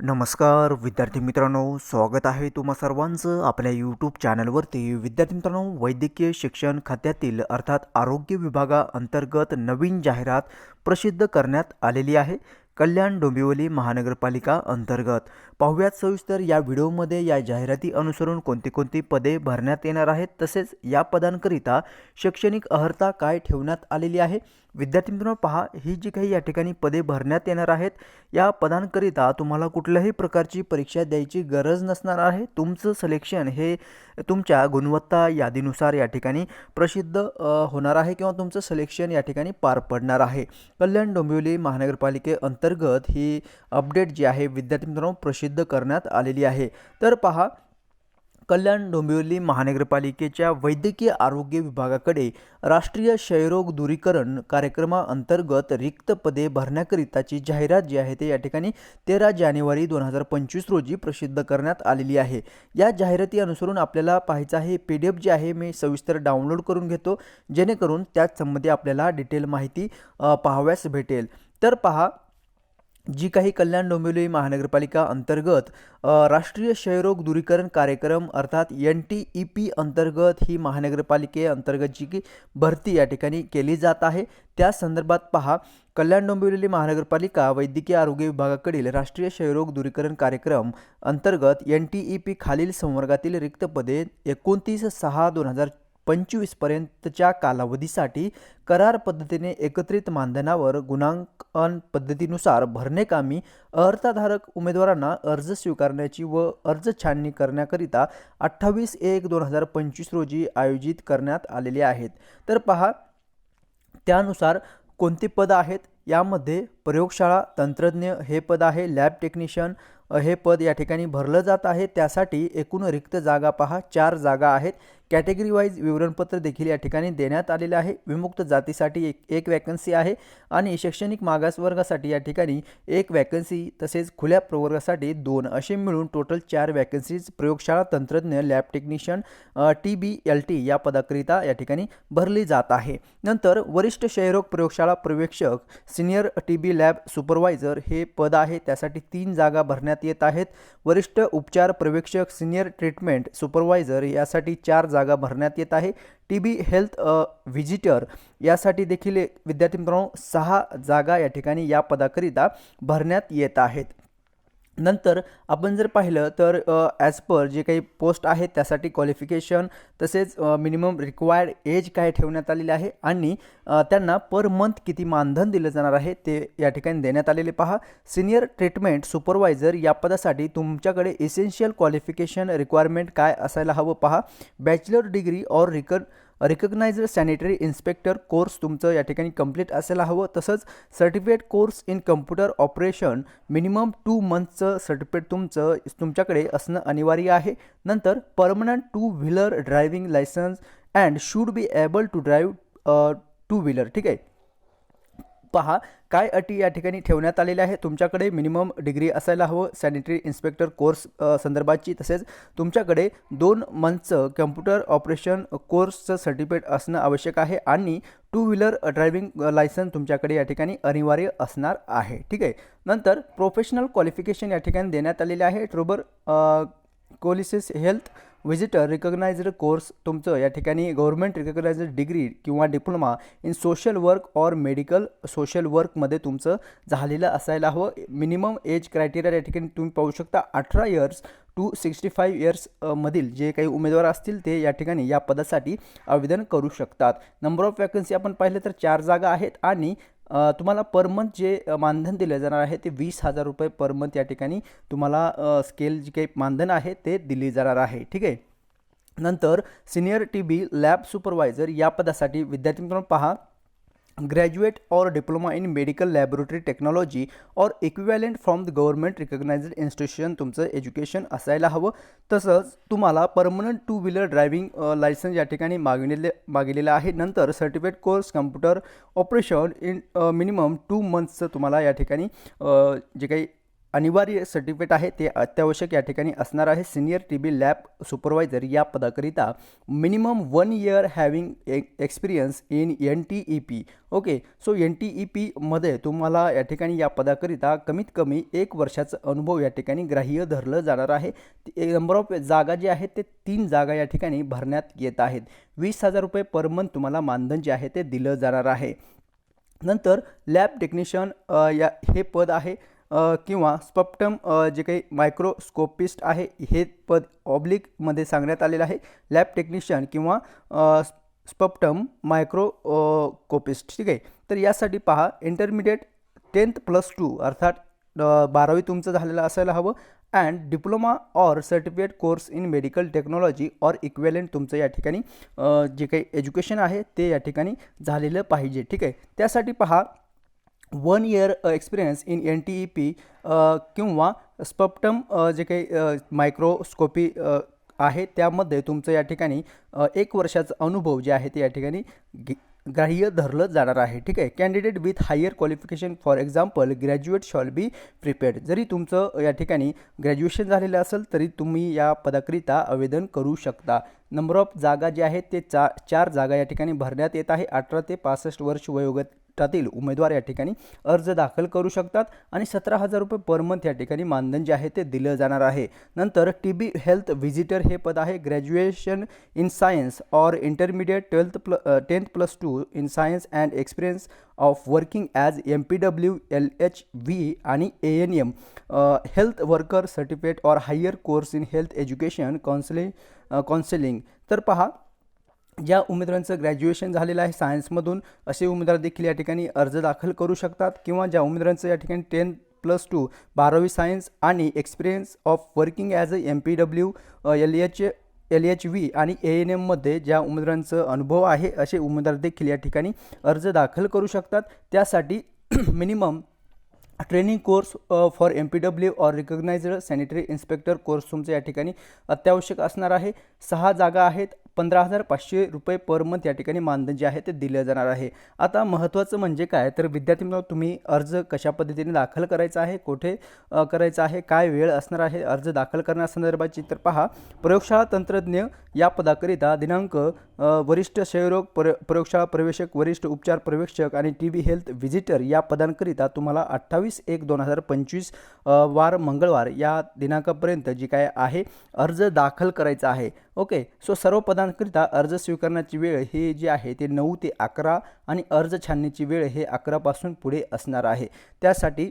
नमस्कार विद्यार्थी मित्रांनो स्वागत आहे तुम्हा सर्वांचं आपल्या यूट्यूब चॅनलवरती विद्यार्थी मित्रांनो वैद्यकीय शिक्षण खात्यातील अर्थात आरोग्य विभागाअंतर्गत नवीन जाहिरात प्रसिद्ध करण्यात आलेली आहे. कल्याण डोंबिवली महानगरपालिका अंतर्गत. पाहुयात सविस्तर या व्हिडिओमध्ये या जाहिराती अनुसरून कोणती कोणती पदे भरण्यात येणार आहेत तसेच या पदांकरिता शैक्षणिक अर्हता काय ठेवण्यात आलेली आहे विद्यार्थी मित्रांनो पहा ही जी काही या ठिकाणी पदे भरण्यात येणार आहेत या पदांकरिता तुम्हाला कुठल्याही प्रकारची परीक्षा द्यायची गरज नसणार आहे. तुमचं सिलेक्शन हे तुमच्या गुणवत्ता यादीनुसार या ठिकाणी प्रसिद्ध होणार आहे किंवा तुमचं सिलेक्शन या ठिकाणी पार पडणार आहे. कल्याण डोंबिवली महानगरपालिकेअंतर्गत ही अपडेट जी आहे विद्यार्थी मित्रांनो प्रसिद्ध करण्यात आलेली आहे. तर पहा कल्याण डोंबिवली महानगरपालिकेच्या वैद्यकीय आरोग्य विभागाकडे राष्ट्रीय क्षयरोग दूरीकरण कार्यक्रमाअंतर्गत रिक्त पदे भरण्याकरिताची जाहिरात जी आहे ते या ठिकाणी तेरा जानेवारी दोन हजार पंचवीस रोजी प्रसिद्ध करण्यात आलेली आहे. या जाहिराती अनुसरून आपल्याला पाहायचं आहे पी डी एफ जे आहे मी सविस्तर डाउनलोड करून घेतो जेणेकरून त्याच संबंधी आपल्याला डिटेल माहिती पाहाव्यास भेटेल. तर पहा जी काही कल्याण डोंबिवली महानगरपालिका अंतर्गत राष्ट्रीय क्षयरोग दूरीकरण कार्यक्रम अर्थात एन टी ई पी अंतर्गत ही महानगरपालिके अंतर्गत जी की भरती या ठिकाणी केली जात आहे. त्या संदर्भात पहा कल्याण डोंबिवली महानगरपालिका वैद्यकीय आरोग्य विभागाकडील राष्ट्रीय क्षयरोग दूरीकरण कार्यक्रम अंतर्गत एन टी ई पी खालील संवर्गातील रिक्त पदे एकोणतीस सहा दोन हजार पंचवीसपर्यंतच्या कालावधीसाठी करार पद्धतीने एकत्रित मानधनावर गुणांक अन पद्धतीनुसार भरणेकामी अर्हताधारक उमेदवारांना अर्ज स्वीकारण्याची व अर्ज छाननी करण्याकरिता अठ्ठावीस एक दोन हजार पंचवीस रोजी आयोजित करण्यात आलेले आहेत. तर पहा त्यानुसार कोणती पदं आहेत? यामध्ये प्रयोगशाळा तंत्रज्ञ हे पद आहे लॅब टेक्निशियन हे पद या ठिकाणी भरलं जात आहे. त्यासाठी एकूण रिक्त जागा पहा चार जागा आहेत. कॅटेगरी वाईज विवरणपत्र देखील या ठिकाणी देण्यात आलेलं आहे. विमुक्त जातीसाठी एक एक वॅकन्सी आहे आणि शैक्षणिक मागासवर्गासाठी या ठिकाणी एक वॅकन्सी तसेच खुल्या प्रवर्गासाठी दोन असे मिळून टोटल चार वॅकन्सीज प्रयोगशाळा तंत्रज्ञ lab technician T B L T या पदाकरिता या ठिकाणी भरली जात आहे. नंतर वरिष्ठ क्षयरोग प्रयोगशाळा पर्यवेक्षक senior T B lab supervisor हे पद आहे. त्यासाठी तीन जागा भरण्यात येत आहेत. वरिष्ठ उपचार पर्यवेक्षक सिनियर ट्रीटमेंट सुपरवायझर यासाठी चार जागा भरण्यात येत आहे. टी बी हेल्थ व्हिजिटर यासाठी देखील विद्यार्थी मित्रांनो सहा जागा या ठिकाणी या पदाकरिता भरण्यात येत आहेत. नंतर आपण जर पाहिलं तर ॲज पर जे काही पोस्ट आहेत त्यासाठी क्वालिफिकेशन तसेच मिनिमम रिक्वायर्ड एज काय ठेवण्यात आलेले आहे आणि त्यांना पर मंथ किती मानधन दिलं जाणार आहे ते या ठिकाणी देण्यात आलेले पहा. सिनियर ट्रीटमेंट सुपरवायझर या पदासाठी तुमच्याकडे इसेन्शियल क्वालिफिकेशन रिक्वायरमेंट काय असायला हवं पहा. Bachelor degree or recon recognised sanitary inspector course तुमचं या ठिकाणी कंप्लीट असायला हवं. तसंच certificate course in computer operation minimum two मंथचं certificate तुमचं तुमच्याकडे असणं अनिवार्य आहे. नंतर permanent two wheeler driving licence and should be able to drive two wheeler ठीक आहे? पहा काय अटी या ठिकाणी ठेवण्यात आलेल्या आहे तुमच्याकडे मिनिमम डिग्री असायला हवं सॅनिटरी इन्स्पेक्टर कोर्स संदर्भाची तसेच तुमच्याकडे दोन मंथचं कम्प्युटर ऑपरेशन कोर्सचं सर्टिफिकेट असणं आवश्यक आहे आणि टू व्हीलर ड्रायव्हिंग लायसन्स तुमच्याकडे या ठिकाणी अनिवार्य असणार आहे. ठीक आहे? नंतर प्रोफेशनल क्वालिफिकेशन या ठिकाणी देण्यात आलेले आहे. Tuberculosis health visitor recognised course तुमचं या ठिकाणी गव्हर्मेंट रिकग्नायझड डिग्री किंवा diploma in social work or medical social वर्कमध्ये तुमचं झालेलं असायला हवं. मिनिमम एज क्रायटेरिया या ठिकाणी तुम्ही पाहू शकता अठरा years to sixty five years मधील जे काही उमेदवार असतील ते या ठिकाणी या पदासाठी आवेदन करू शकतात. नंबर ऑफ वॅकन्सी आपण पाहिलं तर चार जागा आहेत आणि तुम्हाला पर मंथ जे मानधन दिलं जाणार आहे ते वीस हजार रुपये पर मंथ या ठिकाणी तुम्हाला स्केल जे काही मानधन आहे ते दिली जाणार आहे. ठीक आहे? नंतर senior T B lab supervisor या पदासाठी विद्यार्थी मित्रांनो पहा. ग्रॅज्युएट और diploma in medical laboratory technology और equivalent from the government recognised institution तुमचं एज्युकेशन असायला हवं. तसंच तुम्हाला permanent two wheeler driving licence या ठिकाणी मागविलेले मागविलेलं आहे. नंतर certificate course computer operation in minimum two मंथ्सचं तुम्हाला या ठिकाणी जे काही अनिवार्य सर्टिफिकेट आहे ते अत्यावश्यक या ठिकाणी असणार आहे. Senior T B lab supervisor या पदाकरिता minimum one year having experience in N T E P okay so N T E पीमध्ये तुम्हाला या ठिकाणी या पदाकरिता कमीत कमी एक वर्षाचा अनुभव या ठिकाणी ग्राह्य धरलं जाणार आहे. नंबर ऑफ जागा जे आहेत ते तीन जागा या ठिकाणी भरण्यात येत आहेत. वीस हजार रुपये पर मंथ तुम्हाला मानधन जे आहे ते दिलं जाणार आहे. नंतर लॅब टेक्निशियन या हे पद आहे. किंवा स्पप्टम जे काही मायक्रोस्कोपिस्ट आहे हे पद ऑब्लिकमध्ये सांगण्यात आलेलं आहे. लॅब टेक्निशियन किंवा स्पप्टम मायक्रो कोपिस्ट ठीक आहे? तर यासाठी पहा इंटरमिडिएट टेन्थ प्लस टू अर्थात बारावी तुमचं झालेलं असायला हवं and diploma or certificate course in medical technology or equivalent तुमचं या ठिकाणी जे काही एज्युकेशन आहे ते या ठिकाणी झालेलं पाहिजे. ठीक आहे? त्यासाठी पहा one year experience in N T E P किंवा स्पप्टम जे काही मायक्रोस्कोपी आहे त्यामध्ये तुमचं या ठिकाणी एक वर्षाचा अनुभव जे आहे ते या ठिकाणी ग्राह्य धरलं जाणार आहे. ठीक आहे? Candidate with higher qualification for example graduate shall be prepared जरी तुमचं या ठिकाणी ग्रॅज्युएशन झालेलं असेल तरी तुम्ही या पदाकरिता आवेदन करू शकता. नंबर ऑफ जागा जे आहेत ते चा चार जागा या ठिकाणी भरण्यात येत आहे. अठरा ते पासष्ट वर्ष वयोगत वयोगटातील उमेदवार या ठिकाणी अर्ज दाखल करू शकतात आणि सतरा हजार रुपये पर मंथ या ठिकाणी मानधन जे आहे ते दिलं जाणार आहे. नंतर टी बी हेल्थ व्हिजिटर हे पद आहे. Graduation in science or intermediate twelfth प्ल tenth plus two in science and experience of working as M P W L H V आणि A N M health worker certificate or higher course in health education counselling counselling तर पहा ज्या उमेदवारांचं graduation झालेलं आहे सायन्समधून असे उमेदवार देखील या ठिकाणी अर्ज दाखल करू शकतात किंवा ज्या उमेदवारांचं या ठिकाणी टेन प्लस टू बारावी सायन्स आणि experience of working as a M P W L H L H V आणि ए एन एममध्ये ज्या उमेदवारांचं अनुभव आहे असे उमेदवार देखील या ठिकाणी अर्ज दाखल करू शकतात. त्यासाठी minimum training course for M P W or recognised sanitary inspector course तुमचं या ठिकाणी अत्यावश्यक असणार आहे. सहा जागा आहेत. पंधरा हजार पाचशे रुपये पर मंथ या ठिकाणी मानधन जे आहे ते दिलं जाणार आहे. आता महत्त्वाचं म्हणजे काय? तर विद्यार्थी मित्रांनो, तुम्ही अर्ज कशा पद्धतीने दाखल करायचा आहे? कुठे करायचा आहे? काय वेळ असणार आहे? अर्ज दाखल करण्यासंदर्भाची तर पहा. प्रयोगशाळा तंत्रज्ञ या पदाकरिता दिनांक वरिष्ठ क्षयरोग प्र प्रयोगशाळा प्रवेशक वरिष्ठ उपचार प्रवेक्षक आणि टी बी हेल्थ व्हिजिटर या पदांकरिता तुम्हाला अठ्ठावीस एक दोन हजार पंचवीस वार मंगळवार या दिनांकापर्यंत जी काय आहे अर्ज दाखल करायचा आहे. ओके सो सर्व पदांकरिता अर्ज स्वीकारण्याची वेळ हे जे आहे ते नऊ ते अकरा आणि अर्ज छाननीची वेळ हे अकरापासून पुढे असणार आहे. त्यासाठी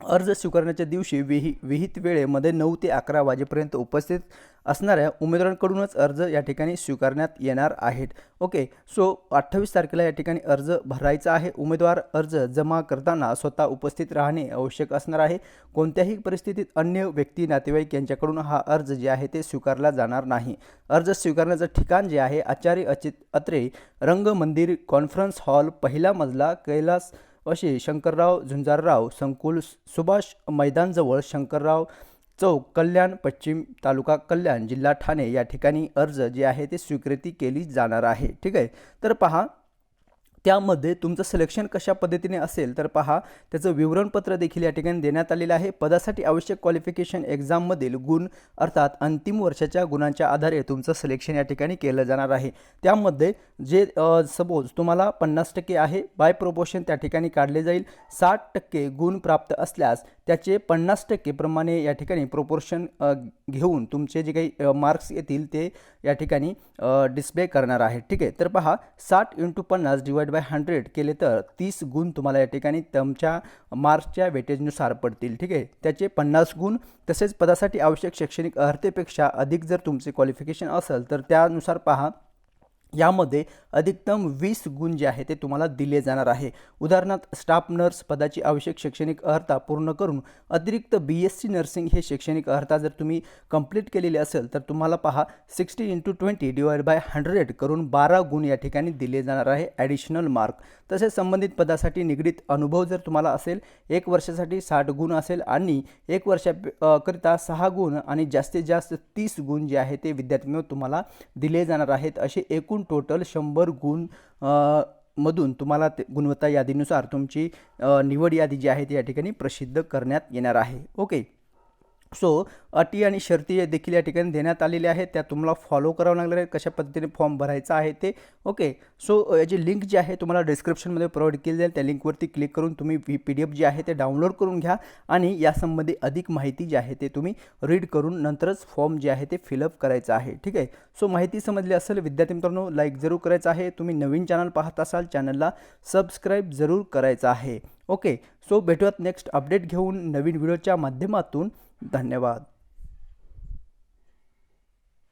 अर्ज स्वीकारण्याच्या दिवशी विहि विहित वेळेमध्ये नऊ ते अकरा वाजेपर्यंत उपस्थित असणाऱ्या उमेदवारांकडूनच अर्ज या ठिकाणी स्वीकारण्यात येणार आहेत. ओके सो अठ्ठावीस तारखेला या ठिकाणी अर्ज भरायचा आहे. उमेदवार अर्ज जमा करताना स्वतः उपस्थित राहणे आवश्यक असणार आहे. कोणत्याही परिस्थितीत अन्य व्यक्ती नातेवाईक यांच्याकडून हा अर्ज जे आहे ते स्वीकारला जाणार नाही. अर्ज स्वीकारण्याचं ठिकाण जे आहे आचार्य अचित अत्रे रंग मंदिर कॉन्फरन्स हॉल पहिला मजला कैलास असे शंकरराव झुंजारराव संकुल सुभाष मैदानजवळ शंकरराव चौक कल्याण पश्चिम तालुका कल्याण जिल्हा ठाणे या ठिकाणी अर्ज जे आहे ते स्वीकृती केली जाणार आहे. ठीक आहे? तर पहा त्यामध्ये तुमचं सिलेक्शन कशा पद्धतीने असेल तर पहा त्याचं विवरणपत्र देखील या ठिकाणी देण्यात आलेलं आहे. पदासाठी आवश्यक क्वालिफिकेशन एक्झाममधील गुण अर्थात अंतिम वर्षाच्या गुणांच्या आधारे तुमचं सिलेक्शन या ठिकाणी केलं जाणार आहे. त्यामध्ये जे सपोज तुम्हाला पन्नास टक्के आहे बाय प्रोपोर्शन त्या ठिकाणी काढले जाईल. साठ टक्के गुण प्राप्त असल्यास त्याचे पन्नास टक्के प्रमाणे या ठिकाणी प्रोपोर्शन घेऊन तुमचे जे काही मार्क्स येतील ते या ठिकाणी डिस्प्ले करणार आहे. ठीक आहे? तर पहा साठ इंटू पन्नास डिवाइड बाय हंड्रेड केले तर तीस गुण तुम्हाला या ठिकाणी तुमच्या मार्क्सच्या वेटेजनुसार पडतील. ठीक आहे? त्याचे पन्नास गुण तसेच पदासाठी आवश्यक शैक्षणिक अर्हतेपेक्षा अधिक जर तुमचे क्वालिफिकेशन असेल तर त्यानुसार पहा यामध्ये अधिकतम वीस गुण जे आहे ते तुम्हाला दिले जाणार आहे. उदाहरणार्थ स्टाफ नर्स पदाची आवश्यक शैक्षणिक अर्हता पूर्ण करून अतिरिक्त बी एस सी नर्सिंग हे शैक्षणिक अर्हता जर तुम्ही कंप्लीट केलेली असेल तर तुम्हाला पहा sixty into twenty divide by hundred करून बारा गुण या ठिकाणी दिले जाणार आहे ॲडिशनल मार्क तसेच संबंधित पदासाठी निगडीत अनुभव जर तुम्हाला असेल एक वर्षासाठी साठ गुण असेल आणि एक वर्षा करिता सहा गुण आणि जास्तीत जास्त तीस गुण जे आहे ते विद्यार्थ्यांना तुम्हाला दिले जाणार आहेत. असे एकूण टोटल शंभर गुण मधून तुम्हाला ते गुणवत्ता यादीनुसार तुमची निवड यादी जी आहे ती या ठिकाणी प्रसिद्ध करण्यात येणार आहे. ओके सो अटी आणि शर्ती देखील या ठिकाणी देण्यात आलेल्या आहेत त्या तुम्हाला फॉलो करावं लागणार आहे कशा पद्धतीने फॉर्म भरायचा आहे ते. ओके सो याची लिंक जी आहे तुम्हाला डिस्क्रिप्शनमध्ये प्रोव्हाइड केली जाईल. त्या लिंकवरती क्लिक करून तुम्ही व्ही पी डी एफ जी आहे ते डाउनलोड करून घ्या आणि यासंबंधी अधिक माहिती जी आहे ते तुम्ही रीड करून नंतरच फॉर्म जे आहे ते फिलअप करायचं आहे. ठीक आहे? सो माहिती समजली असेल विद्यार्थी मित्रांनो लाईक जरूर करायचं आहे. तुम्ही नवीन चॅनल पाहत असाल चॅनलला सबस्क्राईब जरूर करायचं आहे. ओके सो भेटूयात नेक्स्ट अपडेट घेऊन नवीन व्हिडिओच्या माध्यमातून. धन्यवाद.